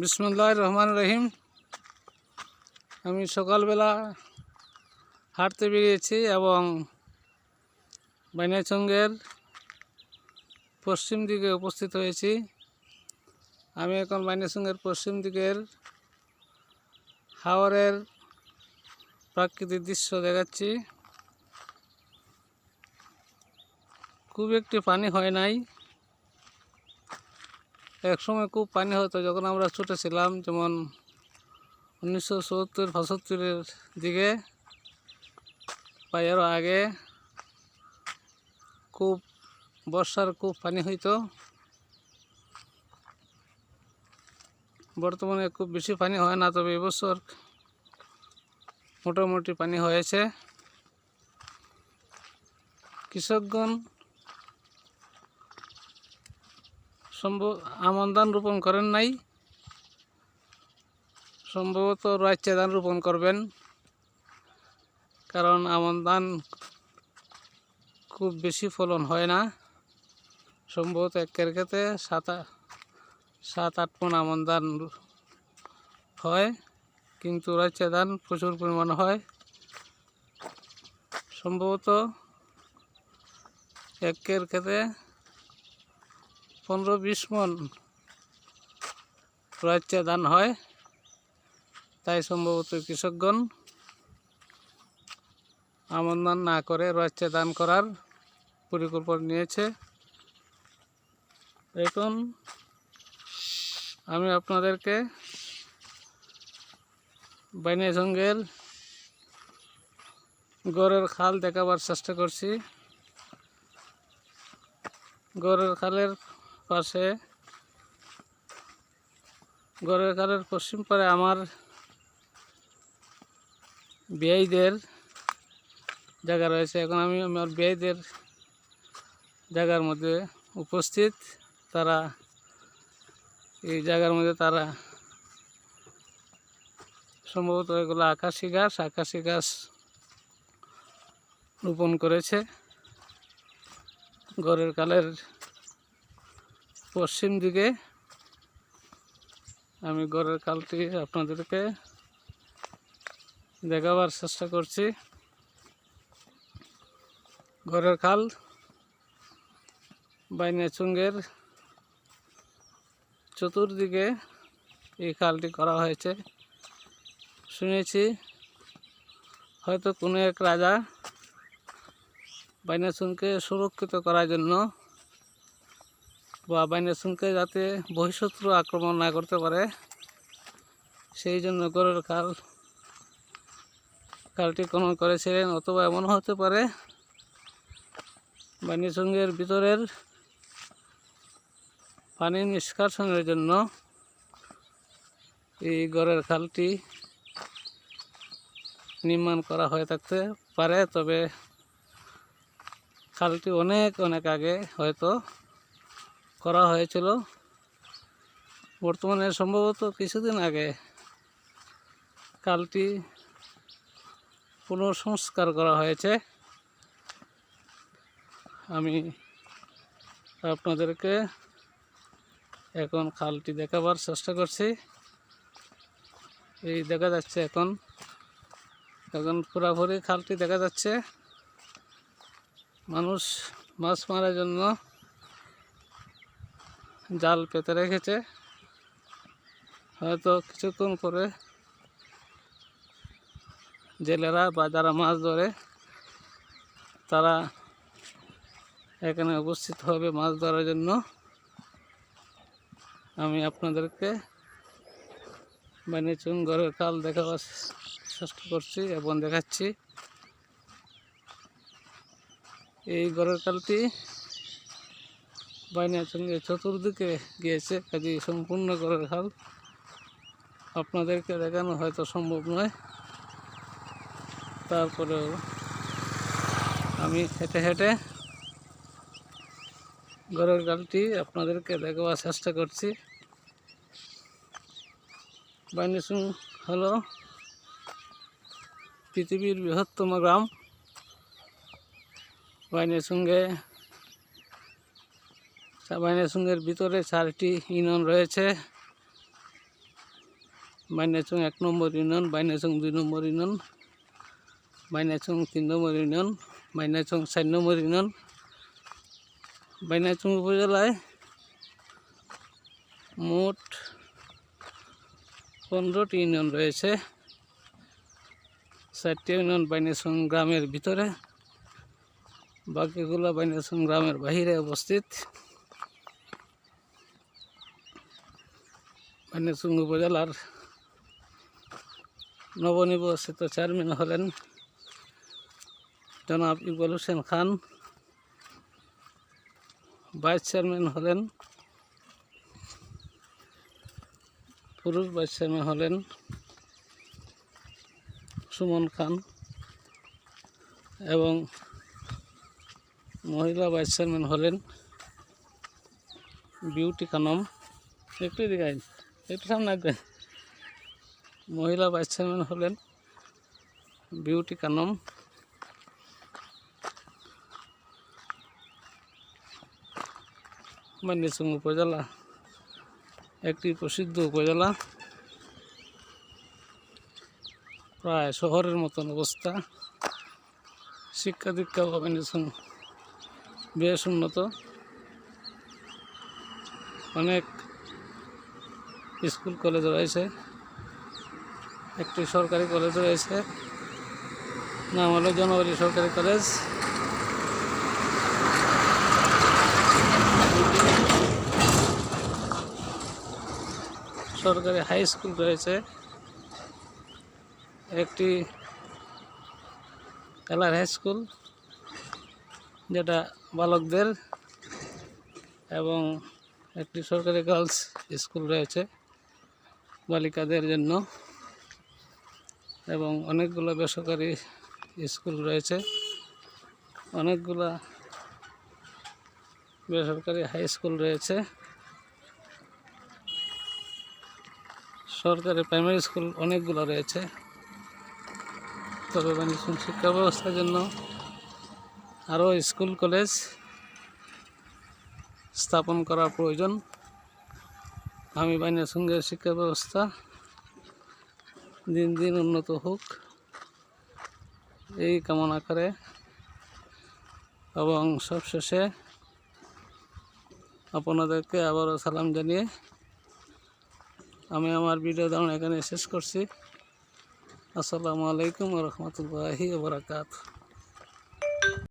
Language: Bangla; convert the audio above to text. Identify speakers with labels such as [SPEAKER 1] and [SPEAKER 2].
[SPEAKER 1] বিসমুল্লাহ রহমান রহিম আমি সকালবেলা হাঁটতে বেরিয়েছি এবং বাইনাচঙ্গের পশ্চিম দিকে উপস্থিত হয়েছি। আমি এখন বাইনাচঙ্গের পশ্চিম দিকের হাওরের প্রাকৃতিক দৃশ্য দেখাচ্ছি। খুব একটি পানি হয় নাই। একসময় খুব পানি হতো, যখন আমরা ছোটো ছিলাম, যেমন উনিশশো সত্তর, পঁচাত্তরের দিকে বা এরও আগে খুব বর্ষার খুব পানি হইতো। বর্তমানে খুব বেশি পানি হয় না, তবে এবছর মোটামুটি পানি হয়েছে। কৃষকগণ সম্ভব আমন ধান রোপণ করেন নাই। সম্ভবত রাজ্যে ধান রোপণ করবেন। কারণ আমন ধান খুব বেশি ফলন হয় না। সম্ভবত একের ক্ষেত্রে সাত সাত, আট মন আমন ধান হয়। কিন্তু রাজ্যে ধান প্রচুর পরিমাণ হয়। সম্ভবত একের ক্ষেত্রে পনেরো বিশ মন রাজ্যে দান হয়। তাই সম্ভবত কৃষকগণ আমন ধান না করে রাজ্যে দান করার পরিকল্পনা নিয়েছে। এখন আমি আপনাদেরকে বাইনাসঙ্গের গড়ের খাল দেখাবার চেষ্টা করছি। গড়ের খালের পাশে গড়ের খালের পশ্চিম পারে আমার বিয়াইদের জায়গা রয়েছে। এখন আমি আমার বিয়াইদের জায়গার মধ্যে উপস্থিত। তারা এই জায়গার মধ্যে তারা সম্ভবত এগুলো আকাশি গাছ আকাশি গাছ রোপণ করেছে। গড়ের কালের পশ্চিম দিকে আমি গড়ের কালটি আপনাদেরকে দেখাবার চেষ্টা করছি। ঘরের খাল বাইনাচুঙ্গের চতুর্দিকে এই খালটি করা হয়েছে। শুনেছি হয়তো কোনো এক রাজা বাইনাচুংকে সুরক্ষিত করার জন্য বা বাইনাচুংকে যাতে বহিঃশত্রু আক্রমণ না করতে পারে, সেই জন্য গড়ের খাল, খালটি খনন করেছিলেন অথবা এমন হতে পারে বাণীসঙ্গের ভিতরের পানি নিষ্কাশনের জন্য এই গড়ের খালটি নির্মাণ করা হয়ে থাকতে পারে, তবে খালটি অনেক অনেক আগে হয়তো করা হয়েছিল। বর্তমানে সম্ভবত কিছুদিন আগে খালটি পুনঃসংস্কার করা হয়েছে। আমি আপনাদেরকে এখন খালটি দেখাবার চেষ্টা করছি। এই দেখা যাচ্ছে এখন এখন পুরাপুরি খালটি দেখা যাচ্ছে। মানুষ মাছ মারার জন্য জাল পেতে রেখেছে। হয়তো কিছুক্ষণ পরে জেলেরা বা যারা মাছ ধরে, তারা এখানে উপস্থিত হবে মাছ ধরার জন্য। আমি আপনাদেরকে বানিয়েছুন ঘরের কাল দেখাবার চেষ্টা করছি, এবং দেখাচ্ছি। এই ঘরের কালটি বাইনাচঙ্গে চতুর্দিকে গিয়েছে, কাজে সম্পূর্ণ ঘরের খাল আপনাদেরকে দেখানো হয়তো সম্ভব নয়। তারপরেও আমি হেঁটে হেঁটে ঘরের গালটি আপনাদেরকে দেখাবার চেষ্টা করছি। বাইনিসুং হলো পৃথিবীর বৃহত্তম গ্রাম। বাইনিসুঙ্গে বাইনিসুঙ্গের ভিতরে চারটি ইউনিয়ন রয়েছে। বাইনাচং এক নম্বর ইউনিয়ন বাইনাচং দুই নম্বর ইউনিয়ন বাইনাচং তিন নম্বর ইউনিয়ন বাইনাচং চার নম্বর ইউনিয়ন। বাইনাচং উপজেলায় মোট পনেরোটি ইউনিয়ন রয়েছে। চারটি ইউনিয়ন বাইনাচং গ্রামের ভিতরে, বাকিগুলো বাইনাচং গ্রামের বাহিরে অবস্থিত। বাইনাচং উপজেলার নবনির্বাচিত চেয়ারম্যান হলেন জনাব ইকবাল হোসেন খান। ভাইস চেয়ারম্যান হলেন পুরুষ ভাইস চেয়ারম্যান হলেন সুমন খান এবং মহিলা ভাইস চেয়ারম্যান হলেন বিউটি খানম। একটু দিকে একটু সামনে আসবেন মহিলা ভাইস চেয়ারম্যান হলেন বিউটি কানম। মান্যসং উপজেলা, একটি প্রসিদ্ধ উপজেলা। প্রায় শহরের মতন অবস্থা। শিক্ষা দীক্ষা মান্যসং বেশ উন্নত। অনেক স্কুল কলেজ রয়েছে। একটি সরকারি কলেজ রয়েছে। নাম হলো জনবলী সরকারি কলেজ। সরকারি হাই স্কুল রয়েছে। একটি কালার হাই স্কুল, যেটা বালকদের এবং একটি সরকারি গার্লস স্কুল রয়েছে। বালিকাদের জন্য এবং অনেকগুলো বেসরকারি স্কুল রয়েছে। অনেকগুলা বেসরকারি হাই স্কুল রয়েছে। সরকারি প্রাইমারি স্কুল অনেকগুলো রয়েছে। তবে বাণিজ্য শিক্ষা ব্যবস্থার জন্য আরও স্কুল কলেজ স্থাপন করা প্রয়োজন। আমি বাইনের সঙ্গে শিক্ষা ব্যবস্থা, দিন দিন উন্নত হোক। এই কামনা করে এবং সবশেষে আপনাদেরকে আবারও সালাম জানিয়ে আমি আমার ভিডিও ধারণ এখানে শেষ করছি। আসসালামু আলাইকুম রহমতুল্লাহি বারাকাতুহ।